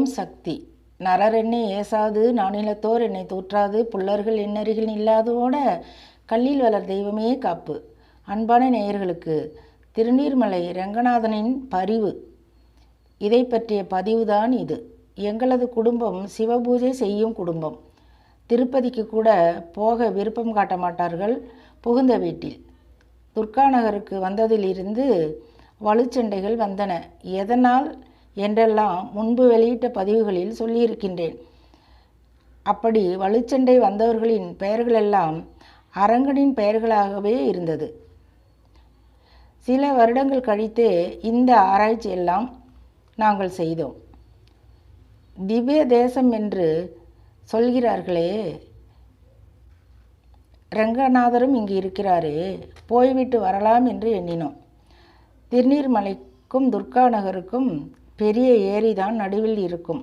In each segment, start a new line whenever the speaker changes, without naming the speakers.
ஓம் சக்தி. நரர் என்னை ஏசாது நானிலத்தோர் என்னை தூற்றாது புல்லர்கள் எண்ணருகில் இல்லாதோட கல்லில் வளர் தெய்வமே காப்பு. அன்பான நேயர்களுக்கு திருநீர்மலை ரங்கநாதனின் பரிவு. இதை பற்றிய பதிவுதான் இது. எங்களது குடும்பம் சிவபூஜை செய்யும் குடும்பம். திருப்பதிக்கு கூட போக விருப்பம் காட்ட மாட்டார்கள் புகுந்த வீட்டில். துர்கா நகருக்கு வந்ததிலிருந்து வலுச்சண்டைகள் வந்தன. எதனால்? என்றெல்லாம் முன்பு வெளியிட்ட பதிவுகளில் சொல்லியிருக்கின்றேன். அப்படி வலுச்சண்டை வந்தவர்களின் பெயர்களெல்லாம் அரங்கனின் பெயர்களாகவே இருந்தது. சில வருடங்கள் கழித்தே இந்த ஆராய்ச்சி எல்லாம் நாங்கள் செய்தோம். திவ்ய தேசம் என்று சொல்கிறார்களே ரங்கநாதரும் இங்கு இருக்கிறாரே போய்விட்டு வரலாம் என்று எண்ணினோம். திருநீர்மலைக்கும் துர்கா நகருக்கும் பெரிய ஏரிதான் நடுவில் இருக்கும்.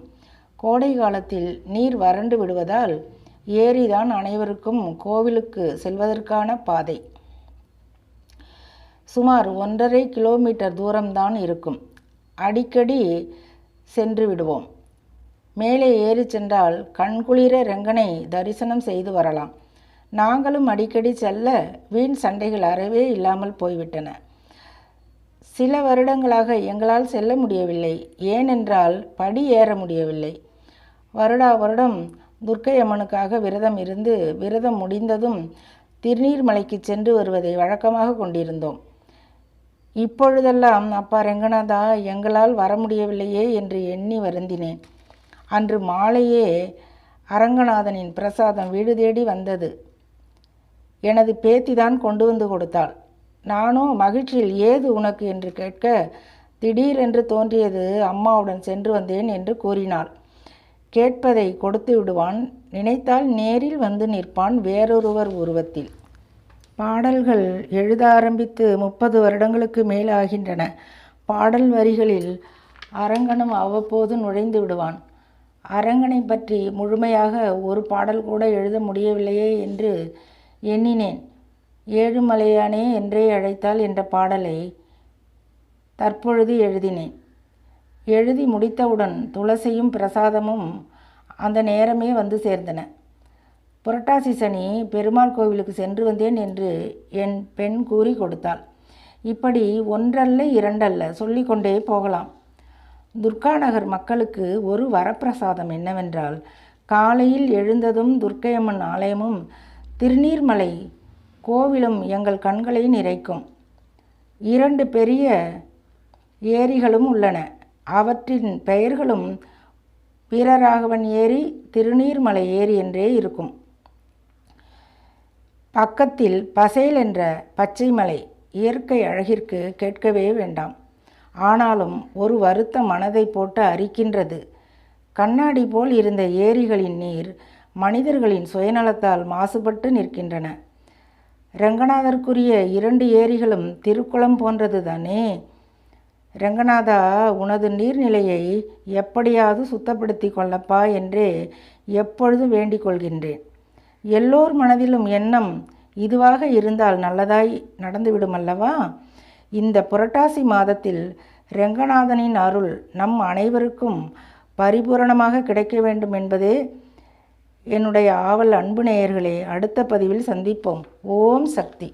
கோடை காலத்தில் நீர் வறண்டு விடுவதால் ஏரிதான் அனைவருக்கும் கோவிலுக்கு செல்வதற்கான பாதை. சுமார் ஒன்றரை கிலோமீட்டர் தூரம்தான் இருக்கும். அடிக்கடி சென்று விடுவோம். மேலே ஏறி சென்றால் கண்குளிர ரெங்கனை தரிசனம் செய்து வரலாம். நாங்களும் அடிக்கடி செல்ல வீண் சண்டைகள் அறவே இல்லாமல் போய்விட்டன. சில வருடங்களாக எங்களால் செல்ல முடியவில்லை. ஏனென்றால் படி ஏற முடியவில்லை. வருடா வருடம் துர்க்கை அம்மனுக்காக விரதம் இருந்து விரதம் முடிந்ததும் திருநீர்மலைக்கு சென்று வருவதை வழக்கமாக கொண்டிருந்தோம். இப்பொழுதெல்லாம் அப்பா ரெங்கநாதா எங்களால் வர முடியவில்லையே என்று எண்ணி வருந்தினேன். அன்று மாலையே அரங்கநாதனின் பிரசாதம் வீடு தேடி வந்தது. எனது பேத்திதான் கொண்டு வந்து கொடுத்தாள். நானோ மகிழ்ச்சியில் ஏது உனக்கு என்று கேட்க திடீரென்று தோன்றியது அம்மாவுடன் சென்று வந்தேன் என்று கூறினாள். கேட்பதை கொடுத்து விடுவான் நினைத்தால் நேரில் வந்து நிற்பான் வேறொருவர் உருவத்தில். பாடல்கள் எழுத ஆரம்பித்து முப்பது வருடங்களுக்கு மேலாகின்றன. பாடல் வரிகளில் அரங்கனும் அவ்வப்போது நுழைந்து விடுவான். அரங்கனை பற்றி முழுமையாக ஒரு பாடல் கூட எழுத முடியவில்லையே என்று எண்ணினேன். ஏழுமலையானே என்றே அழைத்தால் என்ற பாடலை தற்பொழுது எழுதினேன். எழுதி முடித்தவுடன் துளசியும் பிரசாதமும் அந்த நேரமே வந்து சேர்ந்தன. புரட்டாசி சனி பெருமாள் கோவிலுக்கு சென்று வந்தேன் என்று என் பெண் கூறி கொடுத்தாள். இப்படி ஒன்றல்ல இரண்டல்ல சொல்லிக்கொண்டே போகலாம். துர்காநகர் மக்களுக்கு ஒரு வரப்பிரசாதம் என்னவென்றால் காலையில் எழுந்ததும் துர்க்கையம்மன் ஆலயமும் திருநீர்மலை கோவிலும் எங்கள் கண்களை நிறைக்கும். இரண்டு பெரிய ஏரிகளும் உள்ளன. அவற்றின் பெயர்களும் வீரராகவன் ஏரி திருநீர்மலை ஏரி என்றே இருக்கும். பக்கத்தில் பசேல் என்ற பச்சை மலை இயற்கை அழகிற்கு கேட்கவே வேண்டாம். ஆனாலும் ஒரு வருத்த மனதை போட்டு அரிக்கின்றது. கண்ணாடி போல் இருந்த ஏரிகளின் நீர் மனிதர்களின் சுயநலத்தால் மாசுபட்டு நிற்கின்றன. ரங்கநாதருக்குரிய இரண்டு ஏரிகளும் திருக்குளம் போன்றது தானே ரங்கநாதா உனது நீர்நிலையை எப்படியாவது சுத்தப்படுத்தி கொள்ளப்பா என்றே எப்பொழுதும் வேண்டிக் கொள்கின்றேன். எல்லோர் மனதிலும் எண்ணம் இதுவாக இருந்தால் நல்லதாய் நடந்துவிடும் அல்லவா இந்த புரட்டாசி மாதத்தில் ரெங்கநாதனின் அருள் நம் அனைவருக்கும் பரிபூரணமாக கிடைக்க வேண்டும் என்பதே என்னுடைய ஆவல் அன்பு நேயர்களே அடுத்த பதிவில் சந்திப்போம். ஓம் சக்தி.